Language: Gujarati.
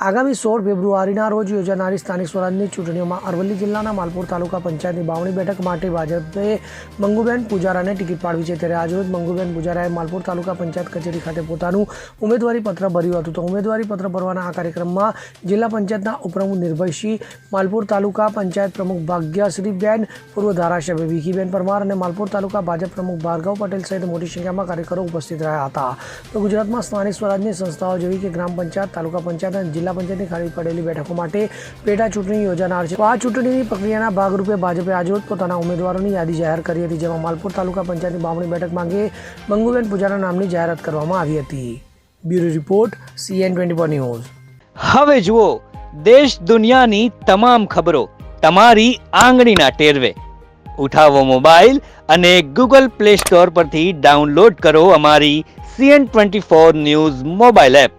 આગામી સોળ ફેબ્રુઆરીના રોજ યોજાનારી સ્થાનિક સ્વરાજની ચૂંટણીઓમાં અરવલ્લી જિલ્લાના માલપુર તાલુકા પંચાયતની બાવણી બેઠક માટે ભાજપે મંગુબેન પૂજારાને ટિકિટ પાડવી છે. ત્યારે આજરોજ મંગુબેન પૂજારાએ માલપુર તાલુકા પંચાયત કચેરી ખાતે પોતાનું ઉમેદવારી પત્ર ભર્યું હતું. તો ઉમેદવારી પત્ર ભરવાના આ કાર્યક્રમમાં જિલ્લા પંચાયતના ઉપપ્રમુખ નિર્ભયસિંહ, માલપુર તાલુકા પંચાયત પ્રમુખ ભાગ્યશ્રીબેન, પૂર્વ ધારાસભ્ય વિકીબેન પરમાર અને માલપુર તાલુકા ભાજપ પ્રમુખ ભાર્ગવ પટેલ સહિત મોટી સંખ્યામાં કાર્યકરો ઉપસ્થિત રહ્યા હતા. તો ગુજરાતમાં સ્થાનિક સ્વરાજની સંસ્થાઓ જેવી કે ગ્રામ પંચાયત, તાલુકા પંચાયત અને જિલ્લા પંચાયતની ખાલી પડેલી બેઠકો માટે પેટા ચૂંટણી યોજાનાર છે. આ ચૂંટણીની પ્રક્રિયાના ભાગરૂપે ભાજપે આજરોજ પોતાના ઉમેદવારોની યાદી જાહેર કરી હતી, જેમાં માલપુર તાલુકા પંચાયતની બામણી બેઠક માંગે બંગુબેન પૂજારા નામની જાહેરાત કરવામાં આવી હતી. Bureau report, CN twenty news. હવે જુઓ, દેશ દુનિયાની તમામ ખબરો તમારી આંગળીના ટેરવે. ઉઠાવો મોબાઈલ અને ગૂગલ પ્લે સ્ટોર પરથી ડાઉનલોડ કરો અમારી CN twenty four news mobile app.